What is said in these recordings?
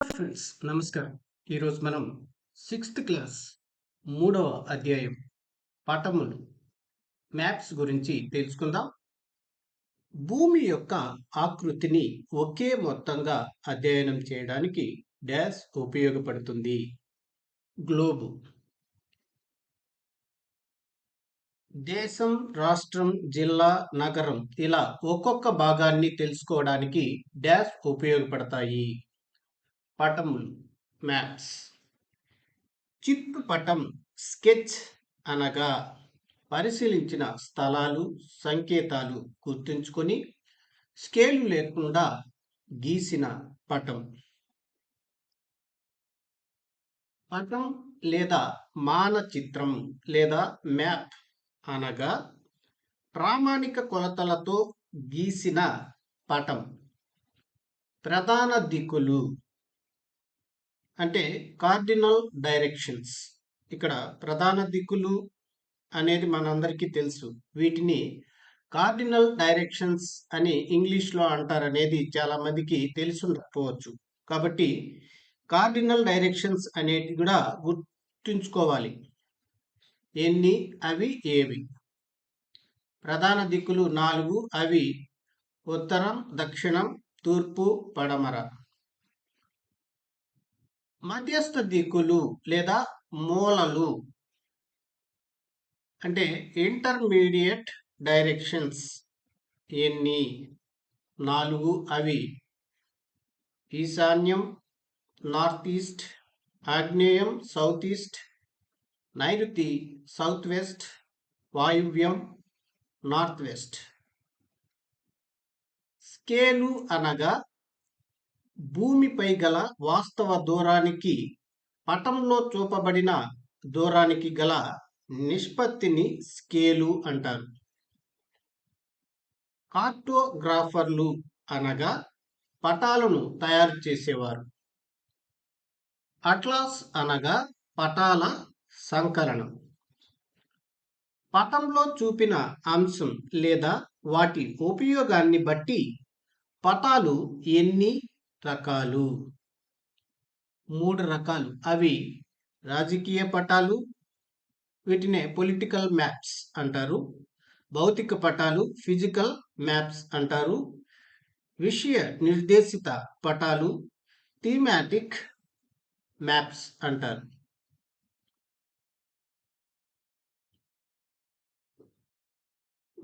Friends నమస్కారం. ఈరోజు మనం సిక్స్త్ క్లాస్ మూడవ అధ్యాయం పటములు మ్యాప్స్ గురించి తెలుసుకుందాం. భూమి యొక్క ఆకృతిని ఒకే మొత్తంగా అధ్యయనం చేయడానికి డ్యాష్ ఉపయోగపడుతుంది. గ్లోబు. దేశం రాష్ట్రం జిల్లా నగరం ఇలా ఒక్కొక్క భాగాన్ని తెలుసుకోవడానికి డ్యాష్ ఉపయోగపడతాయి. పటములు మ్యాప్స్. చిత్తు పటం స్కెచ్ అనగా పరిశీలించిన స్థలాలు సంకేతాలు గుర్తుంచుకొని స్కేలు లేకుండా గీసిన పటం. పటం లేదా మానచిత్రం లేదా మ్యాప్ అనగా ప్రామాణిక కొలతలతో గీసిన పటం. ప్రధాన దిక్కులు అంటే కార్డినల్ డైరెక్షన్స్ ఇక్కడ ప్రధాన దిక్కులు అనేది మనందరికీ తెలుసు. వీటిని కార్డినల్ డైరెక్షన్స్ అని ఇంగ్లీష్లో అంటారనేది చాలామందికి తెలిసి ఉండకపోవచ్చు కాబట్టి కార్డినల్ డైరెక్షన్స్ అనేవి కూడా గుర్తుంచుకోవాలి. ఎన్ని అవి ఏవి? ప్రధాన దిక్కులు నాలుగు అవి ఉత్తరం దక్షిణం తూర్పు పడమర. మధ్యస్థ దిక్కులు లేదా మూలలు అంటే ఇంటర్మీడియట్ డైరెక్షన్స్ ఎన్ని? నాలుగు అవి. ఈశాన్యం నార్త్ ఈస్ట్ ఆగ్నేయం సౌత్ ఈస్ట్ నైరుతి సౌత్ వెస్ట్ వాయువ్యం నార్త్ వెస్ట్ స్కేలు అనగా భూమిపై గల వాస్తవ దూరానికి పటంలో చూపబడిన దూరానికి గల నిష్పత్తిని స్కేలు అంటారు. కార్టోగ్రాఫర్లు అనగా పటాలను తయారు చేసేవారు. అట్లాస్ అనగా పటాల సంకలనం. పటంలో చూపిన అంశం లేదా వాటి ఉపయోగాన్ని బట్టి పటాలు ఎన్ని రకాలు. మూడు రకాలు. అవి రాజకీయ పటాలు వీటినే పొలిటికల్ మ్యాప్స్ అంటారు. భౌతిక పటాలు ఫిజికల్ మ్యాప్స్ అంటారు. విషయ నిర్దేశిత పటాలు థీమాటిక్ మ్యాప్స్ అంటారు.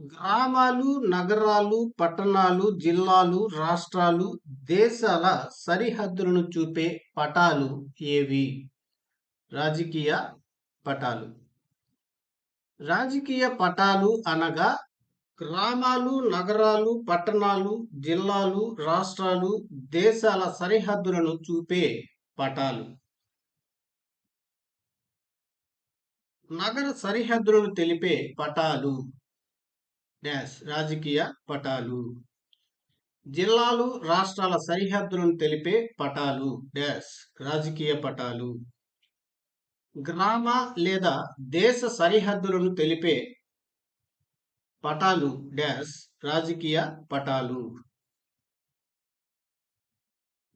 గ్రామాలు నగరాలు పట్టణాలు జిల్లాలు రాష్ట్రాలు దేశాల సరిహద్దులను చూపే పటాలు ఏవి? రాజకీయ పటాలు. రాజకీయ పటాలు అనగా గ్రామాలు నగరాలు పట్టణాలు జిల్లాలు రాష్ట్రాలు దేశాల సరిహద్దులను చూపే పటాలు. నగర సరిహద్దులను తెలిపే పటాలు. డాష్ రాజకీయ పటాలు. జిల్లాలు రాష్ట్రాల సరిహద్దులను తెలిపే పటాలు. డాష్ రాజకీయ పటాలు. గ్రామ లేదా దేశ సరిహద్దులను తెలిపే పటాలు. డాష్ రాజకీయ పటాలు.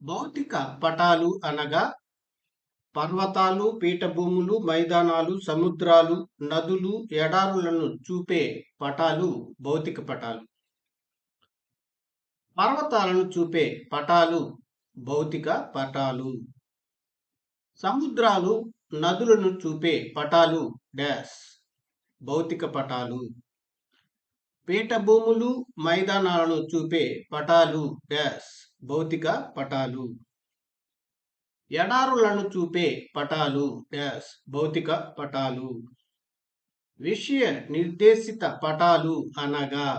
భౌతిక పటాలు అనగా పర్వతాలు పీఠభూములు మైదానాలు సముద్రాలు నదులు ఎడారులను చూపే పటాలు భౌతిక పటాలు. పర్వతాలను చూపే పటాలు భౌతిక పటాలు. సముద్రాలు నదులను చూపే పటాలు డాష్ భౌతిక పటాలు. పీఠభూములు మైదానాలను చూపే పటాలు డాష్ భౌతిక పటాలు. ఎడారులను చూపే పటాలు డాష్ భౌతిక పటాలు. విషయ నిర్దేశిత పటాలు అనగా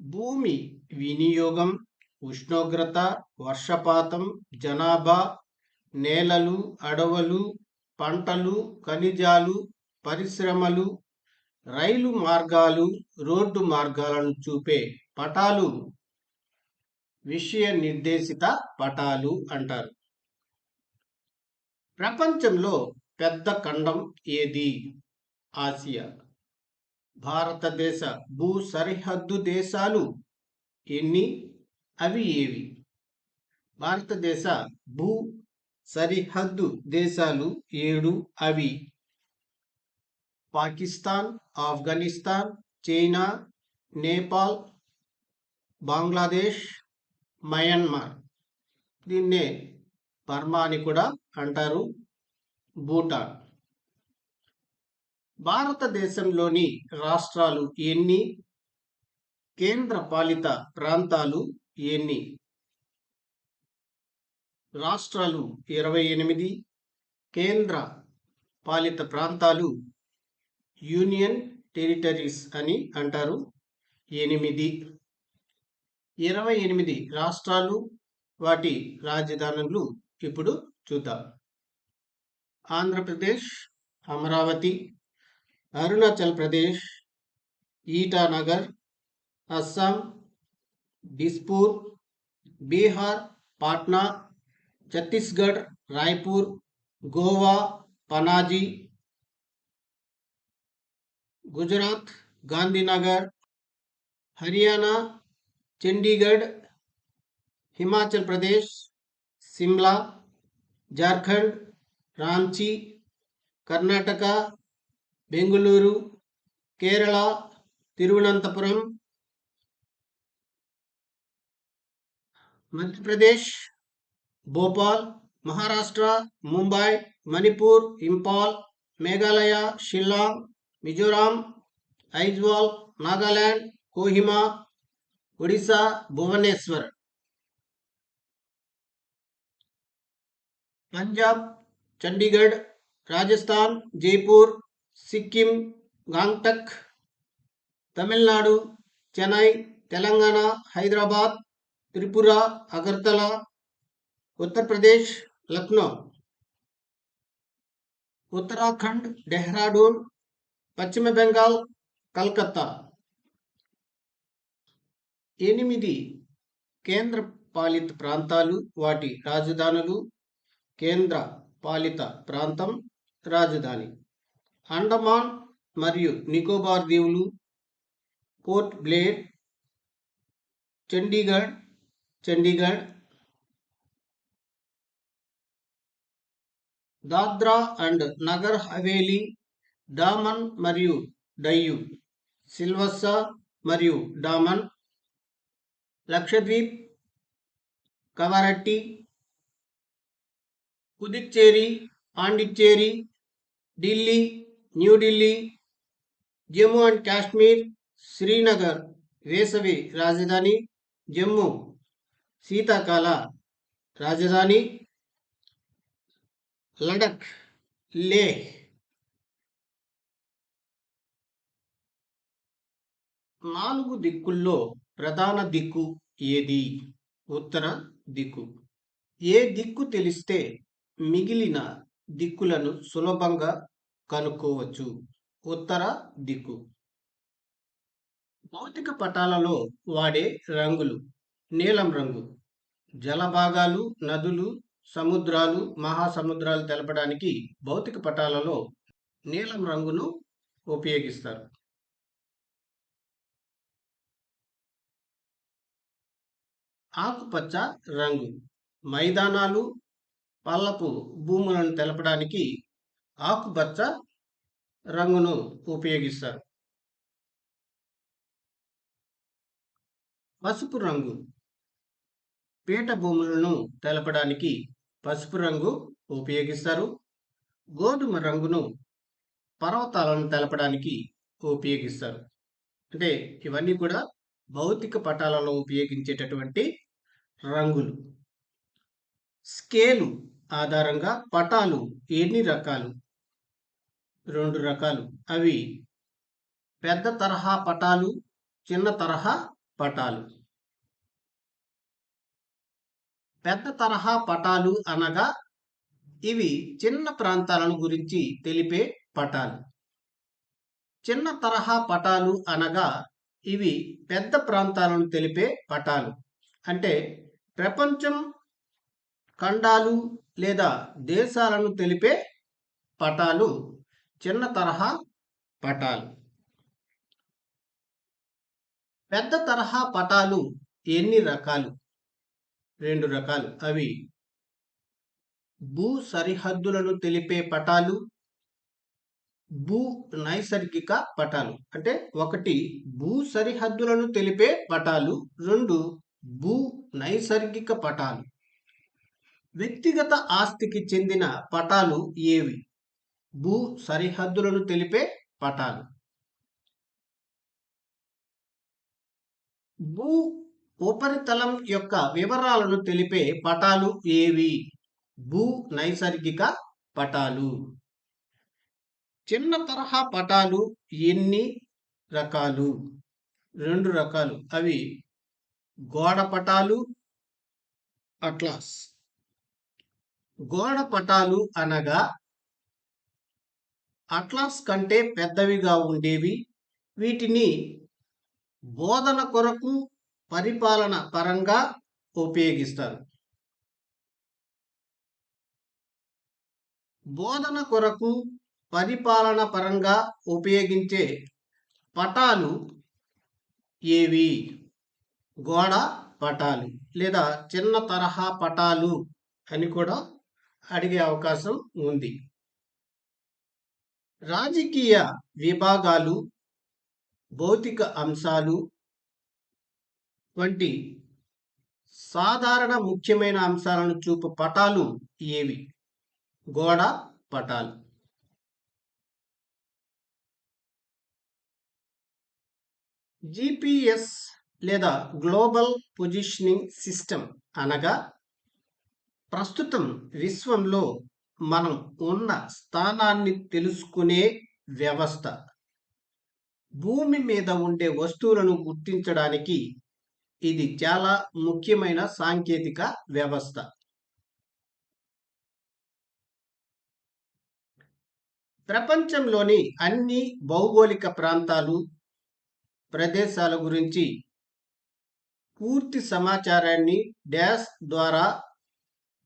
భూమి వినియోగం ఉష్ణోగ్రత వర్షపాతం జనాభా నేలలు అడవులు పంటలు ఖనిజాలు పరిశ్రమలు రైలు మార్గాలు రోడ్డు మార్గాలను చూపే పటాలు. విషయ నిర్దేశిత పటాలు అంటారు. ప్రపంచంలో పెద్ద ఖండం ఏది? ఆసియా. భారతదేశ భూ సరిహద్దు దేశాలు ఎన్ని? అవి ఏవి? భారతదేశ భూ సరిహద్దు దేశాలు ఏడు అవి? Pakistan Afghanistan China Nepal Bangladesh Myanmar. దీన్నే బర్మా అని కూడా అంటారు భూటాన్. భారతదేశంలోని రాష్ట్రాలు ఎన్ని? కేంద్ర పాలిత ప్రాంతాలు ఎన్ని? రాష్ట్రాలు ఇరవై ఎనిమిది కేంద్ర పాలిత ప్రాంతాలు యూనియన్ టెరిటరీస్ అని అంటారు ఎనిమిది. ఇరవై ఎనిమిది రాష్ట్రాలు వాటి రాజధానులు ఇప్పుడు చూద్దాం. ఆంధ్రప్రదేశ్ అమరావతి అరుణాచల్ ప్రదేశ్ ఈటానగర్ అస్సాం డిస్పూర్ బీహార్ పాట్నా ఛత్తీస్గఢ్ రాయ్పూర్ గోవా పనాజీ గుజరాత్ గాంధీనగర్ హర్యానా చండీగఢ్ హిమాచల్ ప్రదేశ్ సిమ్లా జార్ఖండ్ రాంచీ కర్ణాటక బెంగళూరు కేరళ తిరువనంతపురం మధ్యప్రదేశ్ భోపాల్ మహారాష్ట్ర ముంబై మణిపూర్ ఇంపాల్ మేఘాలయ షిల్లాంగ్ మిజోరాం ఐజ్వాల్ నాగాల్యాండ్ కోహిమా ಒಡಿಶಾ ಭುವನೇಶ್ವರ್. ಪಂಜಾಬ್, ಚಂಡೀಗಢ್, ರಾಜಸ್ಥಾನ್, ಜೈಪುರ್, ಸಿಕ್ಕಿಂ, ಗಾಂಗ್ಟಕ್, ತಮಿಳುನಾಡು, ಚೆನ್ನೈ, ತೆಲಂಗಾಣ, ಹೈದರಾಬಾದ್, ತ್ರಿಪುರಾ, ಅಗರ್ತಲಾ, ಉತ್ತರ ಪ್ರದೇಶ್, ಲಕ್ನೋ. ಉತ್ತರಾಖಂಡ್, ಡೆಹ್ರಾಡೂನ್, ಪಶ್ಚಿಮ ಬೆಂಗಾಲ್, ಕಲ್ಕತ್ತಾ. ఎనిమిది కేంద్ర పాలిత ప్రాంతాలు వాటి రాజధానులు కేంద్ర పాలిత ప్రాంతం రాజధాని. అండమాన్ మరియు నికోబార్ దీవులు పోర్ట్ బ్లేర్ చండీగఢ్ చండీగఢ్ దాద్రా అండ్ నగర్ హవేలీ డామన్ మరియు డయ్యు సిల్వస్సా మరియు డామన్ లక్షద్వీప్ కవరట్టి పుదుచ్చేరి పాండిచ్చేరి ఢిల్లీ న్యూఢిల్లీ జమ్మూ అండ్ కాశ్మీర్ శ్రీనగర్ వేసవి రాజధాని జమ్మూ శీతాకాల రాజధాని లడక్ లే నాలుగు దిక్కుల్లో ప్రధాన దిక్కు ఏది? ఉత్తర దిక్కు. ఏ దిక్కు తెలిస్తే మిగిలిన దిక్కులను సులభంగా కనుక్కోవచ్చు. ఉత్తర దిక్కు. భౌతిక పటాలలో వాడే రంగులు. నీలం రంగు. జలభాగాలు నదులు సముద్రాలు మహాసముద్రాలు తెలపడానికి భౌతిక పటాలలో నీలం రంగును ఉపయోగిస్తారు. ఆకుపచ్చ రంగు. మైదానాలు పల్లపు భూములను తెలపడానికి ఆకుపచ్చ రంగును ఉపయోగిస్తారు. పసుపు రంగు. పీట భూములను తెలపడానికి పసుపు రంగు ఉపయోగిస్తారు. గోధుమ రంగును పర్వతాలను తెలపడానికి ఉపయోగిస్తారు. అంటే ఇవన్నీ కూడా భౌతిక పటాలలో ఉపయోగించేటటువంటి రంగులు. స్కేలు ఆధారంగా పటాలు ఎన్ని రకాలు? రెండు రకాలు. అవి పెద్ద తరహా పటాలు చిన్న తరహా పటాలు. పెద్ద తరహా పటాలు అనగా ఇవి చిన్న ప్రాంతాలను గురించి తెలిపే పటాలు. చిన్న తరహా పటాలు అనగా ఇవి పెద్ద ప్రాంతాలను తెలిపే పటాలు. అంటే ప్రపంచం ఖండాలు లేదా దేశాలను తెలిపే పటాలు చిన్న తరహా పటాలు. పెద్ద తరహా పటాలు ఎన్ని రకాలు? రెండు రకాలు. అవి భూ సరిహద్దులను తెలిపే పటాలు భూ నైసర్గిక పటాలు. అంటే ఒకటి భూ సరిహద్దులను తెలిపే పటాలు రెండు భూ నైసర్గిక పటాలు. వ్యక్తిగత ఆస్తికి చెందిన పటాలు ఏవి? భూ సరిహద్దులను తెలిపే పటాలు. భూ ఉపరితలం యొక్క వివరాలను తెలిపే పటాలు ఏవి? భూ నైసర్గిక పటాలు. చిన్న తరహా పటాలు ఎన్ని రకాలు? రెండు రకాలు. అవి గోడపటాలు అట్లాస్. గోడ పటాలు అనగా అట్లాస్ కంటే పెద్దవిగా ఉండేవి. వీటిని బోధన కొరకు పరిపాలన పరంగా ఉపయోగిస్తారు. బోధన కొరకు పరిపాలన పరంగా ఉపయోగించే పటాలు ఏవి? గోడ పటాలు లేదా చిన్న తరహా పటాలు అని కూడా అడిగే అవకాశం ఉంది. రాజకీయ విభాగాలు భౌతిక అంశాలు వంటి సాధారణ ముఖ్యమైన అంశాలను చూపు పటాలు ఏవి? గోడ పటాలు. జిపిఎస్ లేదా గ్లోబల్ పొజిషనింగ్ సిస్టమ్ అనగా ప్రస్తుతం విశ్వంలో మనం ఉన్న స్థానాన్ని తెలుసుకునే వ్యవస్థ. భూమి మీద ఉండే వస్తువులను గుర్తించడానికి ఇది చాలా ముఖ్యమైన సాంకేతిక వ్యవస్థ. ప్రపంచంలోని అన్ని భౌగోళిక ప్రాంతాలు ప్రదేశాల గురించి పూర్తి సమాచారాన్ని డాష్ ద్వారా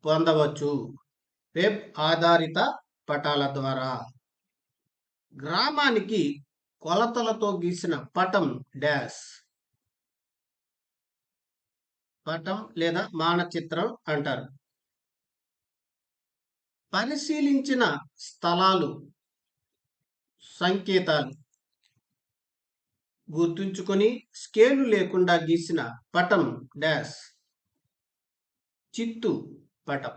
పొందవచ్చు. వెబ్ ఆధారిత పటాల ద్వారా. గ్రామానికి కొలతలతో గీసిన పటం డాష్ పటం లేదా మానచిత్రం అంటారు. పరిశీలించిన స్థలాలు సంకేతాలు. గుర్తుంచుకొని స్కేలు లేకుండా గీసిన పటం డాష్. చిత్తు పటం.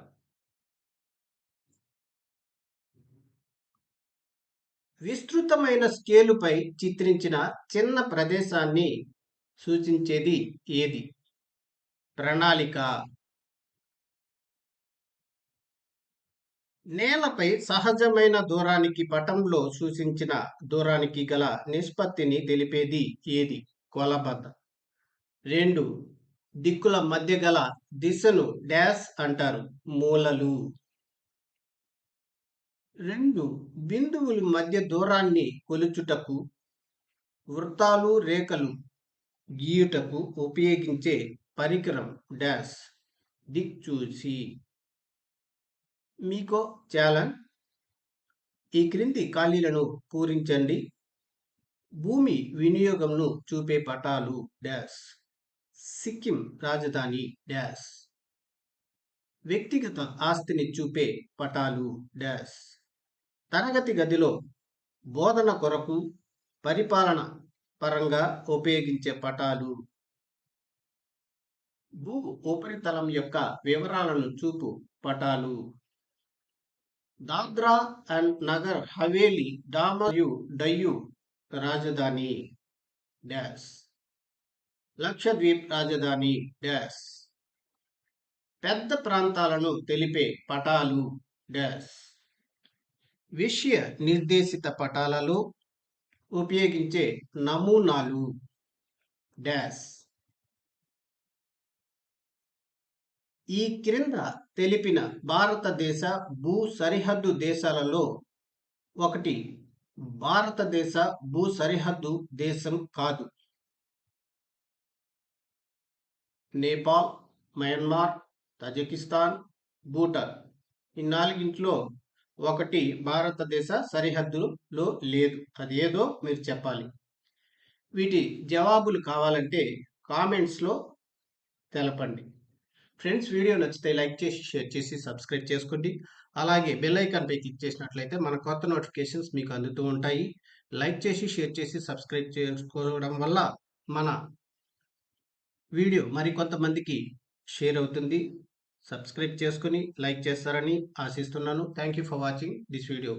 విస్తృతమైన స్కేలుపై చిత్రించిన చిన్న ప్రదేశాన్ని సూచించేది ఏది? ప్రణాళిక. నేలపై సహజమైన దూరానికి పటంలో సూచించిన దూరానికి గల నిష్పత్తిని తెలిపేది ఏది? కొలబద్ద రెండు. దిక్కుల మధ్య గల దిశను డాష్ అంటారు. మూలలు. రెండు. బిందువుల మధ్య దూరాన్ని కొలుచుటకు వృత్తాలు రేఖలు గీయుటకు ఉపయోగించే పరికరం డాష్. దిక్చూసి. మీకో చాలన్ ఈ క్రింది ఖాళీలను పూరించండి. భూమి వినియోగంను చూపే పటాలు డ్యాష్ సిక్కిం రాజధాని డ్యాష్ వ్యక్తిగత ఆస్తిని చూపే పటాలు డ్యాష్ తరగతి గదిలో బోధన కొరకు పరిపాలన పరంగా ఉపయోగించే పటాలు. భూ ఉపరితలం యొక్క వివరాలను చూపు పటాలు. దాద్రా అండ్ నగర్ హవేలీ డామయు డయ్యు రాజధాని డాష్ లక్షద్వీప్ రాజధాని డాష్ పెద్ద ప్రాంతాలను తెలిపే పటాలు డాష్ విషయ నిర్దేశిత పటాలలో ఉపయోగించే నమూనాలు డాష్ ఈ క్రింద తెలిపిన భారతదేశ భూ సరిహద్దు దేశాలలో ఒకటి. భారతదేశ భూ సరిహద్దు దేశం కాదు. Nepal Myanmar Tajikistan Bhutan. ఈ నాలుగింట్లో ఒకటి భారతదేశ సరిహద్దులో లేదు. అది ఏదో మీరు చెప్పాలి. వీటి జవాబులు కావాలంటే కామెంట్స్లో తెలపండి. ఫ్రెండ్స్ వీడియో నచ్చితే లైక్ చేసి షేర్ చేసి సబ్స్క్రైబ్ చేసుకోండి. అలాగే బెల్ ఐకాన్పై క్లిక్ చేసినట్లయితే మన కొత్త నోటిఫికేషన్స్ మీకు అందుతూ ఉంటాయి. లైక్ చేసి షేర్ చేసి సబ్స్క్రైబ్ చేసుకోవడం వల్ల మన వీడియో మరి కొంతమందికి షేర్ అవుతుంది. సబ్స్క్రైబ్ చేసుకుని లైక్ చేస్తారని ఆశిస్తున్నాను. Thank you for watching this video.